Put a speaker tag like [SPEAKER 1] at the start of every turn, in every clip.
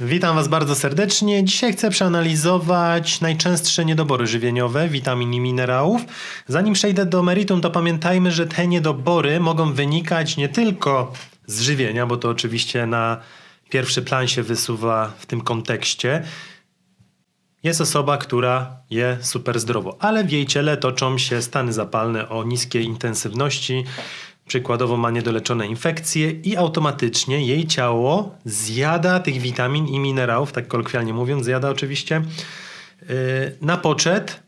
[SPEAKER 1] Witam Was bardzo serdecznie. Dzisiaj chcę przeanalizować najczęstsze niedobory żywieniowe witamin i minerałów. Zanim przejdę do meritum, to pamiętajmy, że te niedobory mogą wynikać nie tylko z żywienia, bo to oczywiście na pierwszy plan się wysuwa w tym kontekście. Jest osoba, która je super zdrowo, ale w jej ciele toczą się stany zapalne o niskiej intensywności. Przykładowo ma niedoleczone infekcje i automatycznie jej ciało zjada tych witamin i minerałów, tak kolokwialnie mówiąc, zjada oczywiście, yy, na poczet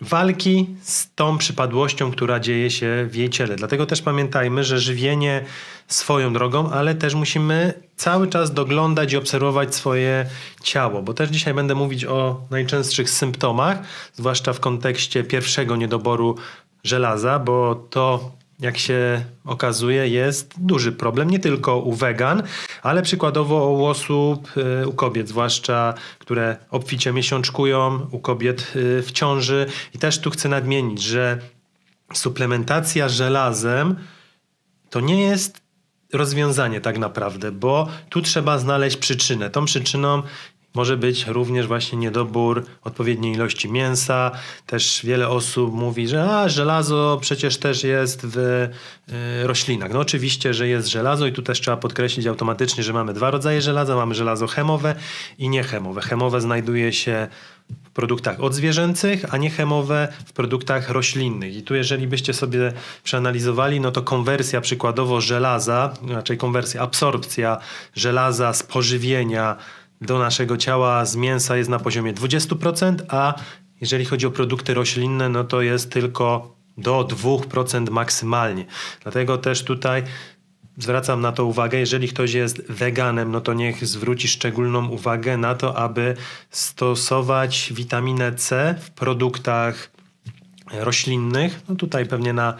[SPEAKER 1] walki z tą przypadłością, która dzieje się w jej ciele. Dlatego też pamiętajmy, że żywienie swoją drogą, ale też musimy cały czas doglądać i obserwować swoje ciało, bo też dzisiaj będę mówić o najczęstszych symptomach, zwłaszcza w kontekście pierwszego niedoboru żelaza, bo to jak się okazuje, jest duży problem, nie tylko u wegan, ale przykładowo u osób, y, u kobiet zwłaszcza, które obficie miesiączkują, u kobiet y, w ciąży. I też tu chcę nadmienić, że suplementacja żelazem to nie jest rozwiązanie tak naprawdę, bo tu trzeba znaleźć przyczynę. Tą przyczyną może być również właśnie niedobór odpowiedniej ilości mięsa. Też wiele osób mówi, że a, żelazo przecież też jest w y, roślinach. No oczywiście, że jest żelazo i tu też trzeba podkreślić automatycznie, że mamy dwa rodzaje żelaza. Mamy żelazo chemowe i niechemowe. Chemowe znajduje się w produktach odzwierzęcych, a nie chemowe w produktach roślinnych. I tu jeżeli byście sobie przeanalizowali, no to konwersja przykładowo żelaza, raczej konwersja, absorpcja żelaza z pożywienia do naszego ciała z mięsa jest na poziomie 20%, a jeżeli chodzi o produkty roślinne, no to jest tylko do 2% maksymalnie. Dlatego też tutaj zwracam na to uwagę, jeżeli ktoś jest weganem, no to niech zwróci szczególną uwagę na to, aby stosować witaminę C w produktach roślinnych. No tutaj pewnie na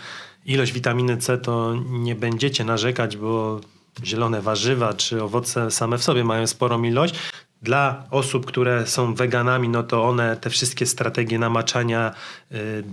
[SPEAKER 1] ilość witaminy C to nie będziecie narzekać, bo zielone warzywa czy owoce same w sobie mają sporą ilość. Dla osób, które są weganami, no to one te wszystkie strategie namaczania, y,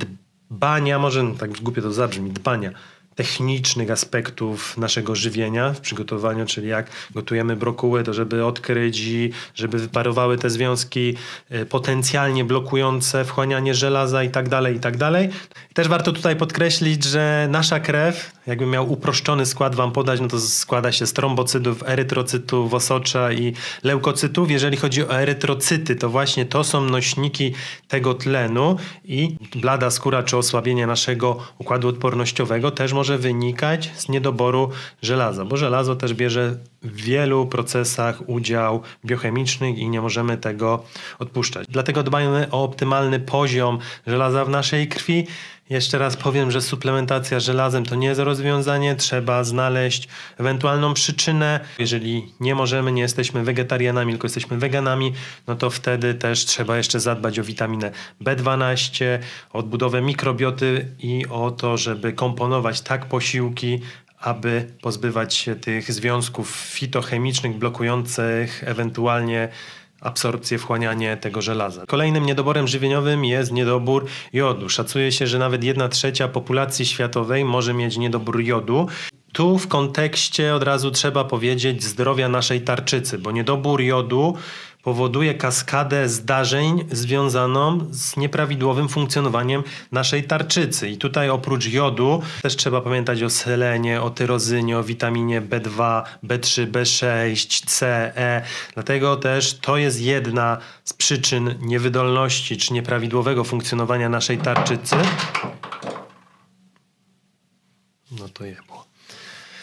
[SPEAKER 1] dbania, może no tak głupio to zabrzmi, dbania technicznych aspektów naszego żywienia w przygotowaniu, czyli jak gotujemy brokuły, to żeby odkryć i żeby wyparowały te związki y, potencjalnie blokujące wchłanianie żelaza i tak dalej, i tak dalej. Też warto tutaj podkreślić, że nasza krew, jakbym miał uproszczony skład wam podać, no to składa się z trombocytów, erytrocytów, osocza i leukocytów. Jeżeli chodzi o erytrocyty, to właśnie to są nośniki tego tlenu i blada skóra czy osłabienie naszego układu odpornościowego też może wynikać z niedoboru żelaza, bo żelazo też bierze w wielu procesach udział biochemicznych i nie możemy tego odpuszczać. Dlatego dbajmy o optymalny poziom żelaza w naszej krwi. Jeszcze raz powiem, że suplementacja żelazem to nie jest rozwiązanie, trzeba znaleźć ewentualną przyczynę. Jeżeli nie możemy, nie jesteśmy wegetarianami, tylko jesteśmy weganami, no to wtedy też trzeba jeszcze zadbać o witaminę B12, o odbudowę mikrobioty i o to, żeby komponować tak posiłki, aby pozbywać się tych związków fitochemicznych blokujących ewentualnie absorpcję, wchłanianie tego żelaza. Kolejnym niedoborem żywieniowym jest niedobór jodu. Szacuje się, że nawet 1 trzecia populacji światowej może mieć niedobór jodu. Tu w kontekście od razu trzeba powiedzieć zdrowia naszej tarczycy, bo niedobór jodu powoduje kaskadę zdarzeń związaną z nieprawidłowym funkcjonowaniem naszej tarczycy. I tutaj oprócz jodu też trzeba pamiętać o selenie, o tyrozynie, o witaminie B2, B3, B6, C, E. Dlatego też to jest jedna z przyczyn niewydolności czy nieprawidłowego funkcjonowania naszej tarczycy. No to jebło.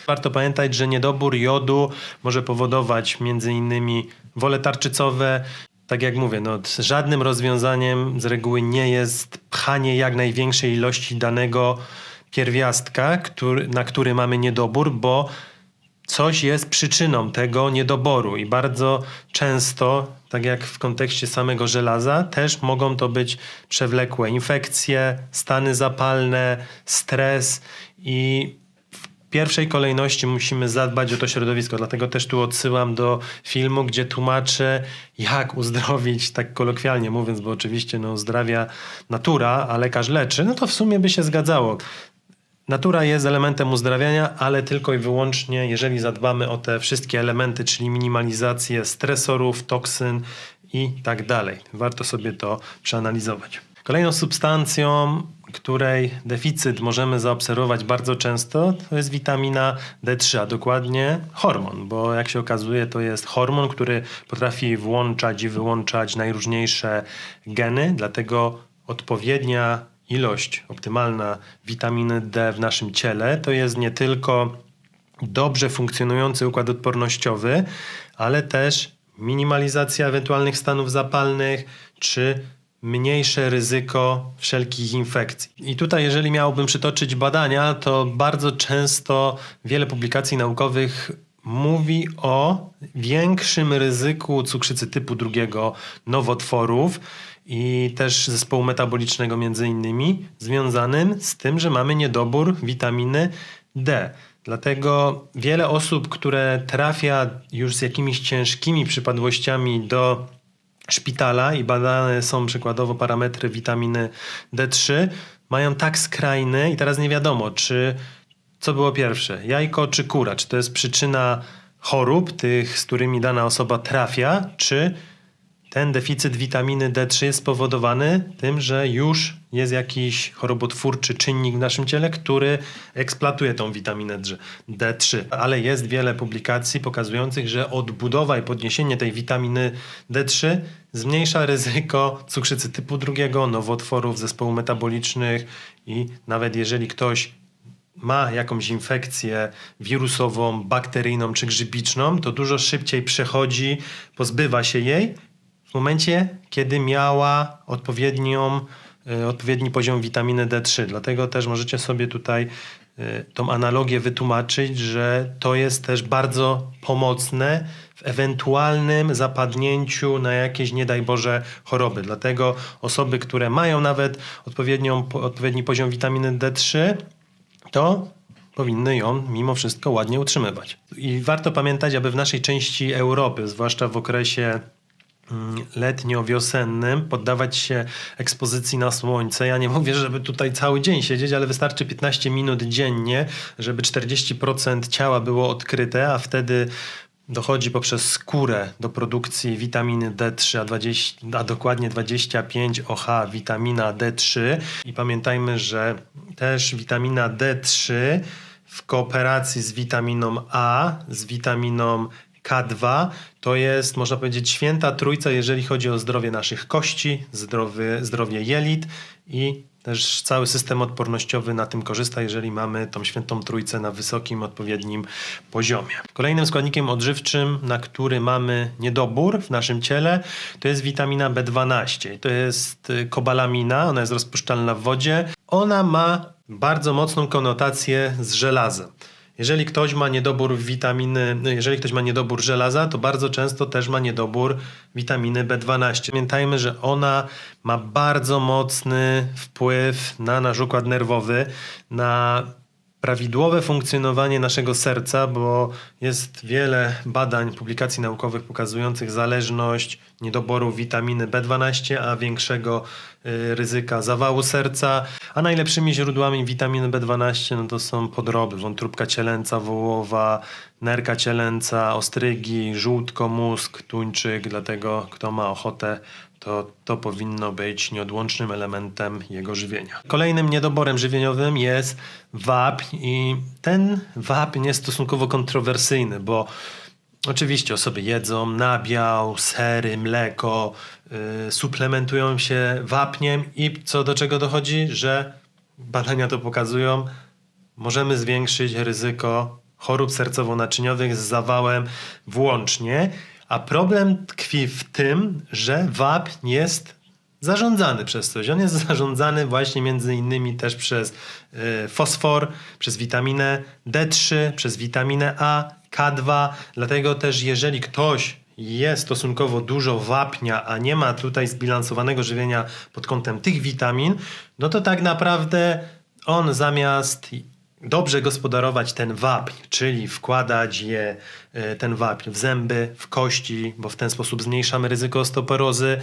[SPEAKER 1] Warto pamiętać, że niedobór jodu może powodować m.in. wole tarczycowe. Tak jak mówię, no, żadnym rozwiązaniem z reguły nie jest pchanie jak największej ilości danego pierwiastka, który, na który mamy niedobór, bo coś jest przyczyną tego niedoboru i bardzo często, tak jak w kontekście samego żelaza, też mogą to być przewlekłe infekcje, stany zapalne, stres i pierwszej kolejności musimy zadbać o to środowisko, dlatego też tu odsyłam do filmu, gdzie tłumaczę, jak uzdrowić, tak kolokwialnie mówiąc, bo oczywiście no, uzdrawia natura, a lekarz leczy, no to w sumie by się zgadzało. Natura jest elementem uzdrawiania, ale tylko i wyłącznie, jeżeli zadbamy o te wszystkie elementy, czyli minimalizację stresorów, toksyn i tak dalej. Warto sobie to przeanalizować. Kolejną substancją, której deficyt możemy zaobserwować bardzo często, to jest witamina D3, a dokładnie hormon, bo jak się okazuje, to jest hormon, który potrafi włączać i wyłączać najróżniejsze geny, dlatego odpowiednia ilość optymalna witaminy D w naszym ciele to jest nie tylko dobrze funkcjonujący układ odpornościowy, ale też minimalizacja ewentualnych stanów zapalnych czy mniejsze ryzyko wszelkich infekcji. I tutaj, jeżeli miałbym przytoczyć badania, to bardzo często wiele publikacji naukowych mówi o większym ryzyku cukrzycy typu drugiego, nowotworów i też zespołu metabolicznego między innymi, związanym z tym, że mamy niedobór witaminy D. Dlatego wiele osób, które trafia już z jakimiś ciężkimi przypadłościami do szpitala i badane są przykładowo parametry witaminy D3, mają tak skrajny i teraz nie wiadomo, czy co było pierwsze, jajko czy kura, czy to jest przyczyna chorób, tych, z którymi dana osoba trafia, czy ten deficyt witaminy D3 jest spowodowany tym, że już jest jakiś chorobotwórczy czynnik w naszym ciele, który eksploatuje tą witaminę D3. Ale jest wiele publikacji pokazujących, że odbudowa i podniesienie tej witaminy D3 zmniejsza ryzyko cukrzycy typu drugiego, nowotworów, zespołów metabolicznych i nawet jeżeli ktoś ma jakąś infekcję wirusową, bakteryjną czy grzybiczną, to dużo szybciej przechodzi, pozbywa się jej w momencie, kiedy miała odpowiednią, y, odpowiedni poziom witaminy D3. Dlatego też możecie sobie tutaj y, tą analogię wytłumaczyć, że to jest też bardzo pomocne w ewentualnym zapadnięciu na jakieś, nie daj Boże, choroby. Dlatego osoby, które mają nawet odpowiednią, odpowiedni poziom witaminy D3, to powinny ją mimo wszystko ładnie utrzymywać. I warto pamiętać, aby w naszej części Europy, zwłaszcza w okresie letnio-wiosennym, poddawać się ekspozycji na słońce. Ja nie mówię, żeby tutaj cały dzień siedzieć, ale wystarczy 15 minut dziennie, żeby 40% ciała było odkryte, a wtedy dochodzi poprzez skórę do produkcji witaminy D3, a, 20, a dokładnie 25 OH witamina D3. I pamiętajmy, że też witamina D3 w kooperacji z witaminą A, z witaminą K2 to jest, można powiedzieć, święta trójca, jeżeli chodzi o zdrowie naszych kości, zdrowie, zdrowie jelit i też cały system odpornościowy na tym korzysta, jeżeli mamy tą świętą trójcę na wysokim, odpowiednim poziomie. Kolejnym składnikiem odżywczym, na który mamy niedobór w naszym ciele, to jest witamina B12. To jest y, kobalamina, ona jest rozpuszczalna w wodzie. Ona ma bardzo mocną konotację z żelazem. Jeżeli ktoś ma niedobór witaminy, jeżeli ktoś ma niedobór żelaza, to bardzo często też ma niedobór witaminy B12. Pamiętajmy, że ona ma bardzo mocny wpływ na nasz układ nerwowy, na prawidłowe funkcjonowanie naszego serca, bo jest wiele badań, publikacji naukowych pokazujących zależność niedoboru witaminy B12, a większego y, ryzyka zawału serca. A najlepszymi źródłami witaminy B12 no to są podroby, wątróbka cielęca, wołowa, nerka cielęca, ostrygi, żółtko, mózg, tuńczyk. Dlatego kto ma ochotę to to powinno być nieodłącznym elementem jego żywienia. Kolejnym niedoborem żywieniowym jest wapń i ten wapń jest stosunkowo kontrowersyjny, bo oczywiście osoby jedzą nabiał, sery, mleko, yy, suplementują się wapniem i co do czego dochodzi, że badania to pokazują, możemy zwiększyć ryzyko chorób sercowo-naczyniowych z zawałem włącznie. A problem tkwi w tym, że wapń jest zarządzany przez coś. On jest zarządzany właśnie między innymi też przez y, fosfor, przez witaminę D3, przez witaminę A, K2. Dlatego też jeżeli ktoś je stosunkowo dużo wapnia, a nie ma tutaj zbilansowanego żywienia pod kątem tych witamin, no to tak naprawdę on zamiast dobrze gospodarować ten wapń, czyli wkładać je, e, ten wapń w zęby, w kości, bo w ten sposób zmniejszamy ryzyko osteoporozy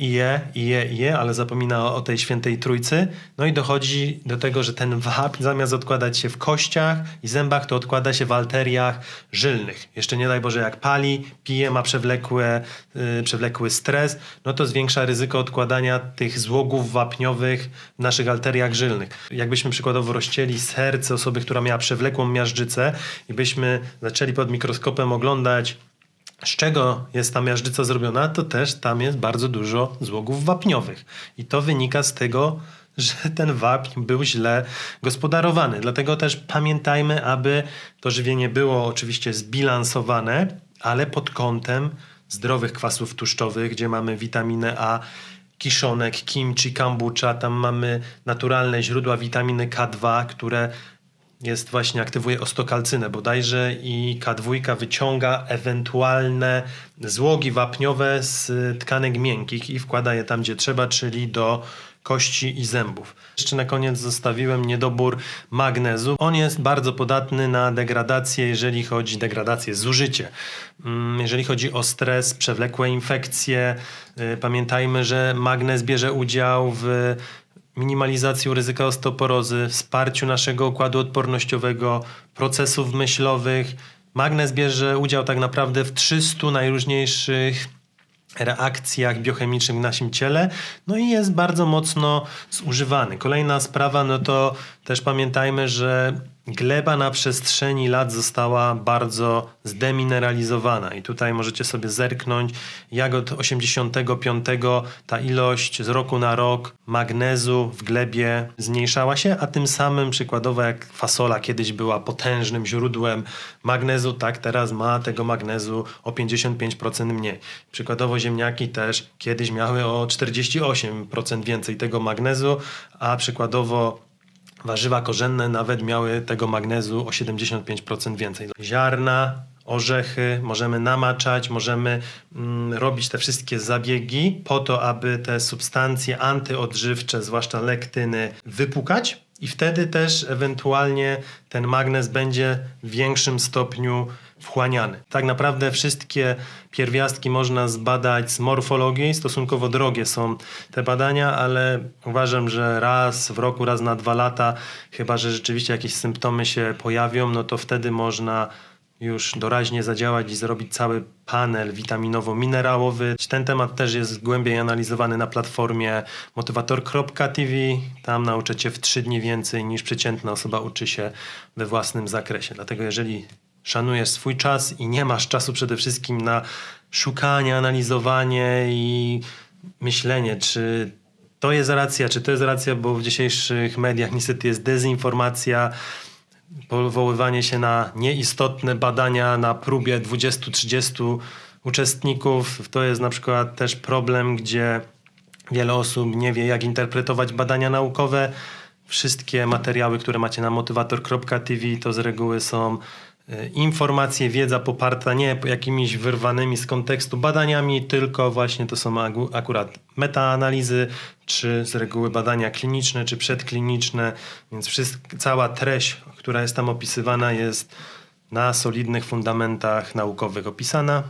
[SPEAKER 1] i je, i je, i je, ale zapomina o, tej świętej trójcy. No i dochodzi do tego, że ten wapń zamiast odkładać się w kościach i zębach, to odkłada się w arteriach żylnych. Jeszcze nie daj Boże, jak pali, pije, ma przewlekłe, yy, przewlekły stres, no to zwiększa ryzyko odkładania tych złogów wapniowych w naszych arteriach żylnych. Jakbyśmy przykładowo rozcięli serce osoby, która miała przewlekłą miażdżycę i byśmy zaczęli pod mikroskopem oglądać z czego jest ta miażdżyca zrobiona, to też tam jest bardzo dużo złogów wapniowych. I to wynika z tego, że ten wapń był źle gospodarowany. Dlatego też pamiętajmy, aby to żywienie było oczywiście zbilansowane, ale pod kątem zdrowych kwasów tłuszczowych, gdzie mamy witaminę A, kiszonek, kimchi, kombucha, tam mamy naturalne źródła witaminy K2, które jest właśnie, aktywuje ostokalcynę bodajże i K2 wyciąga ewentualne złogi wapniowe z tkanek miękkich i wkłada je tam, gdzie trzeba, czyli do kości i zębów. Jeszcze na koniec zostawiłem niedobór magnezu. On jest bardzo podatny na degradację, jeżeli chodzi degradację, zużycie. Mm, Jeżeli chodzi o stres, przewlekłe infekcje, y, pamiętajmy, że magnez bierze udział w minimalizacji ryzyka osteoporozy, wsparciu naszego układu odpornościowego, procesów myślowych. Magnez bierze udział tak naprawdę w 300 najróżniejszych reakcjach biochemicznych w naszym ciele, no i jest bardzo mocno zużywany. Kolejna sprawa, no to też pamiętajmy, że gleba na przestrzeni lat została bardzo zdemineralizowana i tutaj możecie sobie zerknąć, jak od 85 ta ilość z roku na rok magnezu w glebie zmniejszała się, a tym samym przykładowo jak fasola kiedyś była potężnym źródłem magnezu, tak teraz ma tego magnezu o 55% mniej. Przykładowo ziemniaki też kiedyś miały o 48% więcej tego magnezu, a przykładowo Warzywa korzenne nawet miały tego magnezu o 75% więcej. Ziarna, orzechy możemy namaczać, możemy mm, robić te wszystkie zabiegi po to, aby te substancje antyodżywcze, zwłaszcza lektyny, wypukać i wtedy też ewentualnie ten magnez będzie w większym stopniu wchłaniany. Tak naprawdę wszystkie pierwiastki można zbadać z morfologii, stosunkowo drogie są te badania, ale uważam, że raz w roku, raz na dwa lata, chyba że rzeczywiście jakieś symptomy się pojawią, no to wtedy można już doraźnie zadziałać i zrobić cały panel witaminowo-minerałowy. Ten temat też jest głębiej analizowany na platformie motywator.tv. Tam nauczycie w trzy dni więcej niż przeciętna osoba uczy się we własnym zakresie. Dlatego jeżeli szanujesz swój czas i nie masz czasu przede wszystkim na szukanie, analizowanie i myślenie, czy to jest racja, czy to jest racja, bo w dzisiejszych mediach niestety jest dezinformacja, powoływanie się na nieistotne badania na próbie 20-30 uczestników. To jest na przykład też problem, gdzie wiele osób nie wie, jak interpretować badania naukowe. Wszystkie materiały, które macie na motywator.tv to z reguły są informacje, wiedza poparta nie jakimiś wyrwanymi z kontekstu badaniami, tylko właśnie to są akurat metaanalizy, czy z reguły badania kliniczne, czy przedkliniczne, więc wszystk- cała treść, która jest tam opisywana jest na solidnych fundamentach naukowych opisana.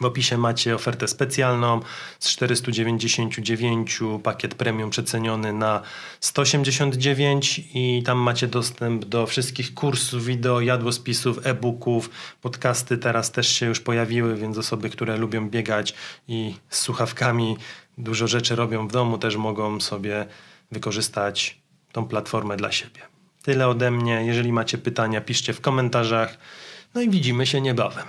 [SPEAKER 1] W opisie macie ofertę specjalną z 499, pakiet premium przeceniony na 189 i tam macie dostęp do wszystkich kursów, wideo, jadłospisów, e-booków, podcasty teraz też się już pojawiły, więc osoby, które lubią biegać i z słuchawkami dużo rzeczy robią w domu, też mogą sobie wykorzystać tą platformę dla siebie. Tyle ode mnie. Jeżeli macie pytania, piszcie w komentarzach. No i widzimy się niebawem.